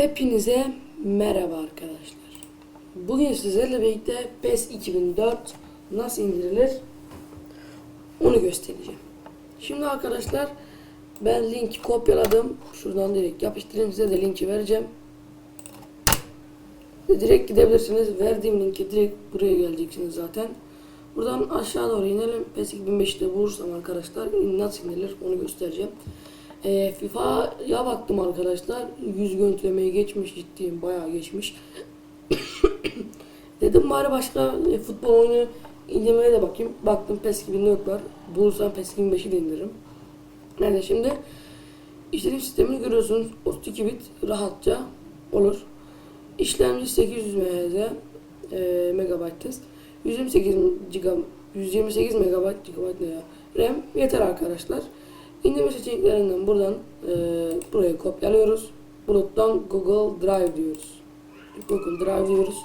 Hepinize merhaba arkadaşlar. Bugün sizlerle birlikte PES 2004 nasıl indirilir onu göstereceğim. Şimdi arkadaşlar ben linki kopyaladım. Şuradan direkt yapıştırayım size de linki vereceğim. Direkt gidebilirsiniz. Verdiğim linki direkt buraya geleceksiniz zaten. Buradan aşağı doğru inelim. PES 2005'te bulursam arkadaşlar nasıl indirilir onu göstereceğim. E, FIFA'ya baktım arkadaşlar. Yüz görüntülemeye geçmiş ciddiyim. Bayağı geçmiş. Dedim bari başka e, futbol oyunu indirmeye de bakayım. Baktım PES 2004 var. Bulursam PES 2005'i de indiririm. Nerede şimdi? İşletim sistemini görüyorsunuz. 32 bit rahatça olur. İşlemci 800 MHz e, megabayt test. 128 GB 128 megabayt GB ne ya? RAM yeter arkadaşlar. İndirme seçeneklerinden buradan e, buraya kopyalıyoruz. Buluttan Google Drive diyoruz. Google Drive diyoruz.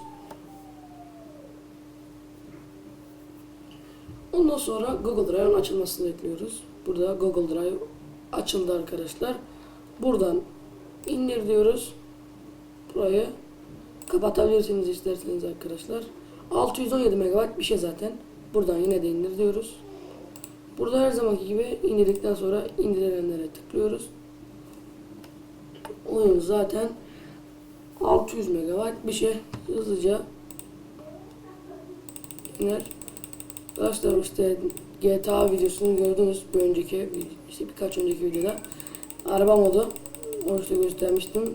Ondan sonra Google Drive'ın açılmasını bekliyoruz. Burada Google Drive açıldı arkadaşlar. Buradan indir diyoruz. Burayı kapatabilirsiniz isterseniz arkadaşlar. 617 MB bir şey zaten. Buradan yine de indir diyoruz. Burada her zamanki gibi indirdikten sonra indirilenlere tıklıyoruz. Oyun zaten 600 MB bir şey hızlıca iner. Arkadaşlar işte GTA videosunu gördünüz bir önceki işte birkaç önceki videoda araba modu işte göstermiştim.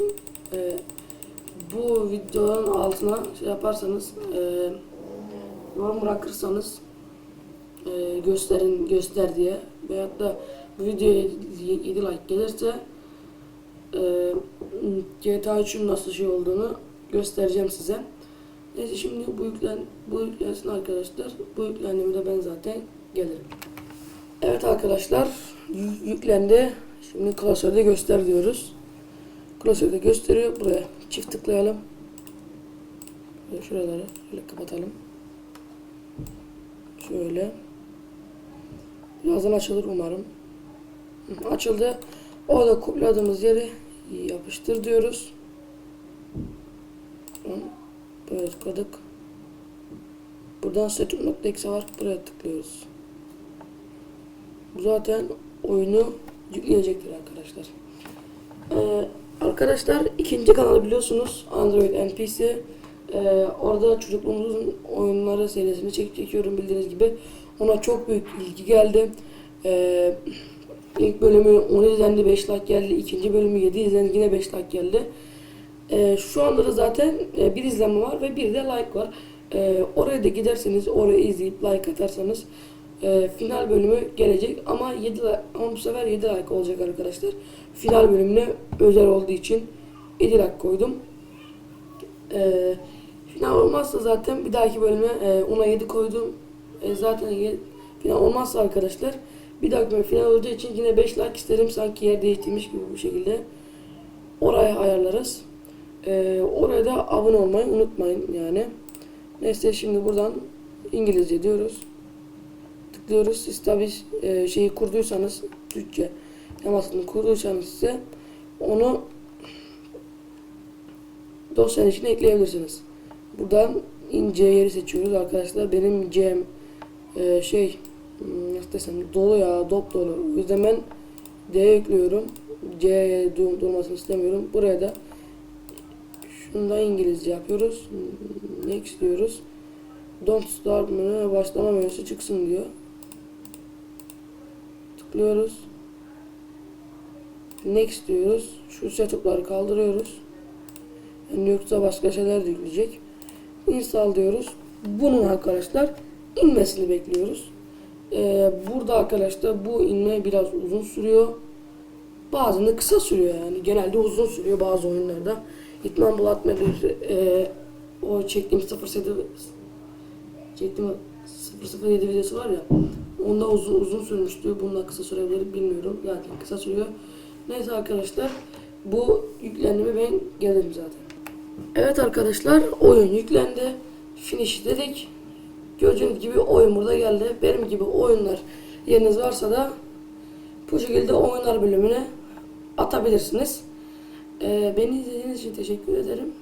Ee, bu videonun altına şey yaparsanız e, yorum bırakırsanız e, gösterin göster diye veyahut da bu videoya 7 like gelirse e, GTA 3'ün nasıl şey olduğunu göstereceğim size. Neyse şimdi bu yüklen bu yüklensin arkadaşlar. Bu yüklendiğimde ben zaten gelirim. Evet arkadaşlar yü- yüklendi. Şimdi klasörde göster diyoruz. Klasörde gösteriyor. Buraya çift tıklayalım. Şuraları şöyle kapatalım. Şöyle. Birazdan açılır umarım. Açıldı. Orada kopyaladığımız yeri yapıştır diyoruz. Böyle tıkladık. Buradan setup.exe var. Buraya tıklıyoruz. Bu zaten oyunu yükleyecektir arkadaşlar. Ee, arkadaşlar ikinci kanalı biliyorsunuz Android NPC. Ee, orada çocukluğumuzun oyunları serisini çek çekiyorum bildiğiniz gibi. Ona çok büyük ilgi geldi. Ee, ilk bölümü 10 izlendi 5 like geldi. İkinci bölümü 7 izlendi yine 5 like geldi. Ee, şu anda da zaten e, bir izlenme var ve bir de like var. Ee, oraya da giderseniz oraya izleyip like atarsanız e, final bölümü gelecek ama 7 like, ama bu sefer 7 like olacak arkadaşlar. Final bölümüne özel olduğu için 7 like koydum. Ee, final olmazsa zaten bir dahaki bölüme e, ona 7 koydum. E, zaten final olmazsa arkadaşlar bir bölüm final olacağı için yine 5 like isterim sanki yer değiştirmiş gibi bu şekilde. Oraya ayarlarız. Ee, oraya da abone olmayı unutmayın yani. Neyse şimdi buradan İngilizce diyoruz. Tıklıyoruz. Siz tabi e, şeyi kurduysanız Türkçe temasını kurduysanız size onu dosyanın içine ekleyebilirsiniz. Buradan ince yeri seçiyoruz arkadaşlar. Benim C'm e, şey hmm, nasıl desem dolu ya dop dolu. O yüzden ben D ekliyorum. C dur- durmasını istemiyorum. Buraya da şunu da İngilizce yapıyoruz. Next diyoruz. Don't start menü başlama menüsü çıksın diyor. Tıklıyoruz. Next diyoruz. Şu setup'ları kaldırıyoruz. Yani yoksa başka şeyler de yükleyecek. Install diyoruz. Bunun arkadaşlar inmesini bekliyoruz. Ee, burada arkadaşlar bu inme biraz uzun sürüyor. Bazında kısa sürüyor yani. Genelde uzun sürüyor bazı oyunlarda. Hitman Blood Murder e, o çektiğim 07 çektiğim 007 videosu var ya onda uzun uzun sürmüştü. Bunda kısa sürebilir bilmiyorum. Zaten kısa sürüyor. Neyse arkadaşlar bu yüklendi mi ben gelirim zaten. Evet arkadaşlar oyun yüklendi. Finish dedik. Gördüğünüz gibi oyun burada geldi. Benim gibi oyunlar yeriniz varsa da bu şekilde oyunlar bölümüne atabilirsiniz. Ee, beni izlediğiniz için teşekkür ederim.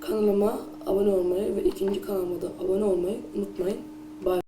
Kanalıma abone olmayı ve ikinci kanalıma da abone olmayı unutmayın. Bye.